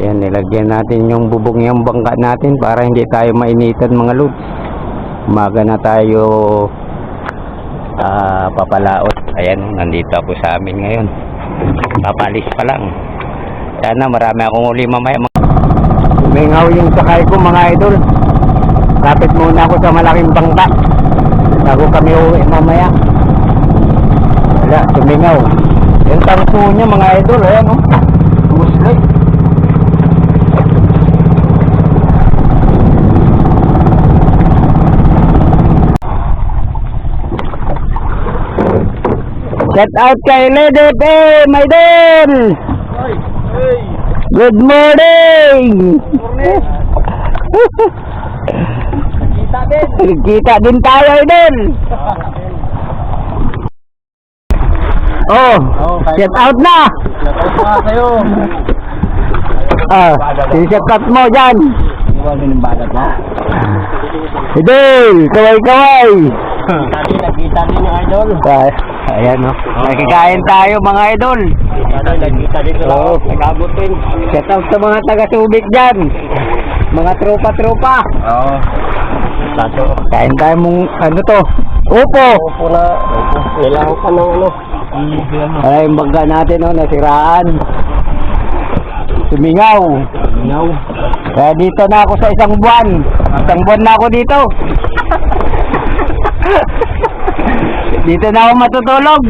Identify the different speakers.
Speaker 1: Ayan, nilagyan natin yung bubong yung bangka natin para hindi tayo mainitan mga lods. Umaga na tayo ah, papalaot. Ayan, nandito ako sa amin ngayon. Papalis pa lang. Sana marami akong uli mamaya. Umingaw yung sakay ko mga idol. Lapit muna ako sa malaking bangka. Bago kami uwi mamaya. Wala, tumingaw. Yung tangso niya mga idol, ayan. Oh. Shout out kay Lady P, my idol! Good morning!
Speaker 2: Kita din.
Speaker 1: Kita din tayo idol! Oh, shout out na!
Speaker 2: Shout out sa'yo.
Speaker 1: Ah, shout out mo dyan!
Speaker 2: Mo ng mo.
Speaker 1: Idol, kaway-kaway!
Speaker 2: Kita din, nagkita din yung idol.
Speaker 1: Ah, ayan o. Nakikain tayo mga idol.
Speaker 2: Idol, nagkita din sila.
Speaker 1: Oo.
Speaker 2: Nagabot din.
Speaker 1: Shout out sa mga taga-subik dyan. Mga tropa-tropa.
Speaker 2: Oo. Tato.
Speaker 1: Kain tayo mong ano to? Upo!
Speaker 2: Opo na. Nilaw ka ng ano.
Speaker 1: Ay, yung bangga natin oh, nasiraan. Sumingaw.
Speaker 2: Inaw.
Speaker 1: Kaya dito na ako sa isang buwan. Isang buwan na ako dito. dito na ako matutulog.